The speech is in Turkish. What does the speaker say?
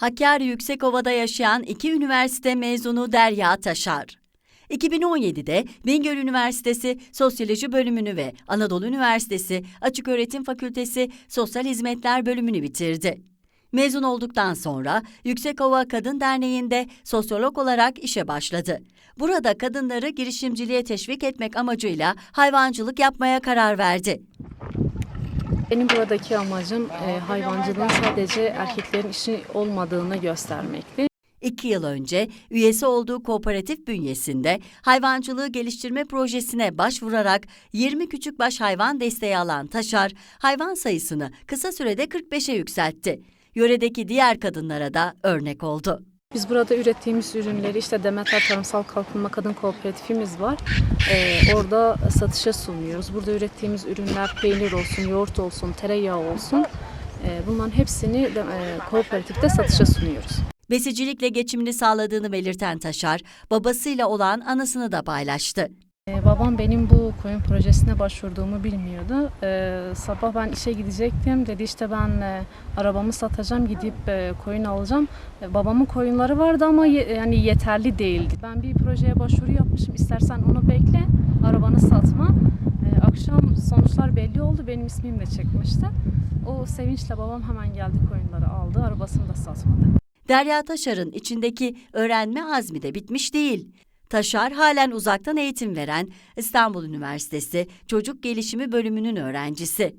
Hakkari Yüksekova'da yaşayan iki üniversite mezunu Derya Taşar. 2017'de Bingöl Üniversitesi Sosyoloji bölümünü ve Anadolu Üniversitesi Açıköğretim Fakültesi Sosyal Hizmetler bölümünü bitirdi. Mezun olduktan sonra Yüksekova Kadın Derneği'nde sosyolog olarak işe başladı. Burada kadınları girişimciliğe teşvik etmek amacıyla hayvancılık yapmaya karar verdi. Benim buradaki amacım e, hayvancılığın sadece erkeklerin işi olmadığını göstermekti. İki yıl önce üyesi olduğu kooperatif bünyesinde hayvancılığı geliştirme projesine başvurarak 20 küçükbaş hayvan desteği alan Taşar, hayvan sayısını kısa sürede 45'e yükseltti. Yöredeki diğer kadınlara da örnek oldu. Biz burada ürettiğimiz ürünleri işte Demeter Tarımsal Kalkınma Kadın Kooperatifimiz var. E, orada satışa sunuyoruz. Burada ürettiğimiz ürünler peynir olsun, yoğurt olsun, tereyağı olsun. E, bunların hepsini de, e, kooperatifte satışa sunuyoruz. Besicilikle geçimini sağladığını belirten Taşar, babasıyla olan anısını da paylaştı. Ee, babam benim bu koyun projesine başvurduğumu bilmiyordu. Ee, sabah ben işe gidecektim. Dedi işte ben e, arabamı satacağım, gidip e, koyun alacağım. E, babamın koyunları vardı ama ye- yani yeterli değildi. Ben bir projeye başvuru yapmışım. İstersen onu bekle, arabanı satma. E, akşam sonuçlar belli oldu. Benim ismim de çıkmıştı. O sevinçle babam hemen geldi koyunları aldı. Arabasını da satmadı. Derya Taşar'ın içindeki öğrenme azmi de bitmiş değil. Taşar halen uzaktan eğitim veren İstanbul Üniversitesi Çocuk Gelişimi Bölümünün öğrencisi.